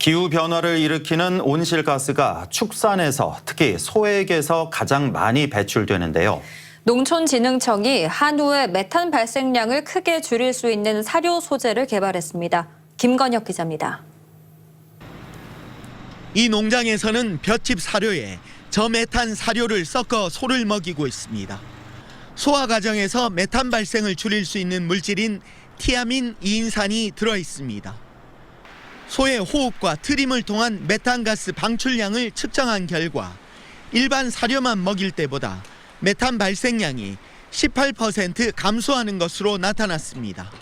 기후 변화를 일으키는 온실가스가 축산에서 특히 소액에서 가장 많이 배출되는데요. 농촌진흥청이 한우의 메탄 발생량을 크게 줄일 수 있는 사료 소재를 개발했습니다. 김건혁 기자입니다. 이 농장에서는 볏짚 사료에 저메탄 사료를 섞어 소를 먹이고 있습니다. 소화 과정에서 메탄 발생을 줄일 수 있는 물질인 티아민 이인산이 들어 있습니다. 소의 호흡과 트림을 통한 메탄가스 방출량을 측정한 결과 일반 사료만 먹일 때보다 메탄 발생량이 18% 감소하는 것으로 나타났습니다.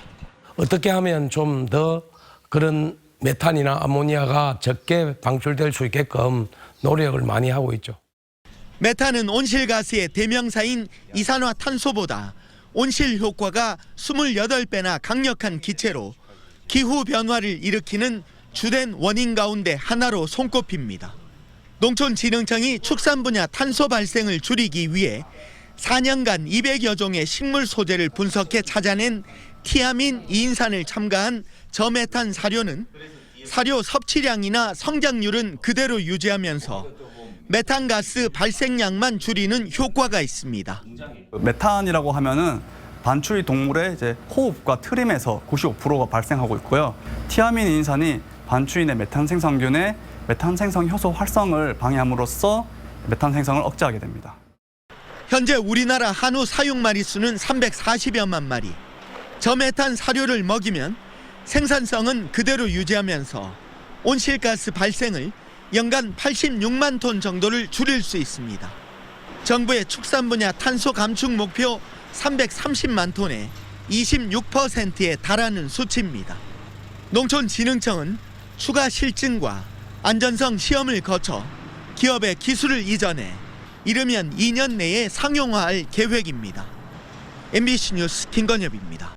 어떻게 하면 좀 더 그런 메탄이나 아모니아가 적게 방출될 수 있게끔 노력을 많이 하고 있죠. 메탄은 온실가스의 대명사인 이산화탄소보다 온실 효과가 28배나 강력한 기체로 기후 변화를 일으키는 주된 원인 가운데 하나로 손꼽힙니다. 농촌진흥청이 축산 분야 탄소 발생을 줄이기 위해 4년간 200여 종의 식물 소재를 분석해 찾아낸 티아민 이인산을 첨가한 저메탄 사료는 사료 섭취량이나 성장률은 그대로 유지하면서 메탄가스 발생량만 줄이는 효과가 있습니다. 메탄이라고 하면은 반추위 동물의 이제 호흡과 트림에서 95%가 발생하고 있고요. 티아민 인산이 반추인의 메탄 생성균의 메탄 생성 효소 활성을 방해함으로써 메탄 생성을 억제하게 됩니다. 현재 우리나라 한우 사육 마리 수는 340여만 마리. 저메탄 사료를 먹이면 생산성은 그대로 유지하면서 온실가스 발생을 연간 86만 톤 정도를 줄일 수 있습니다. 정부의 축산 분야 탄소 감축 목표 330만 톤에 26%에 달하는 수치입니다. 농촌진흥청은 추가 실증과 안전성 시험을 거쳐 기업의 기술을 이전해 이르면 2년 내에 상용화할 계획입니다. MBC 뉴스 김건엽입니다.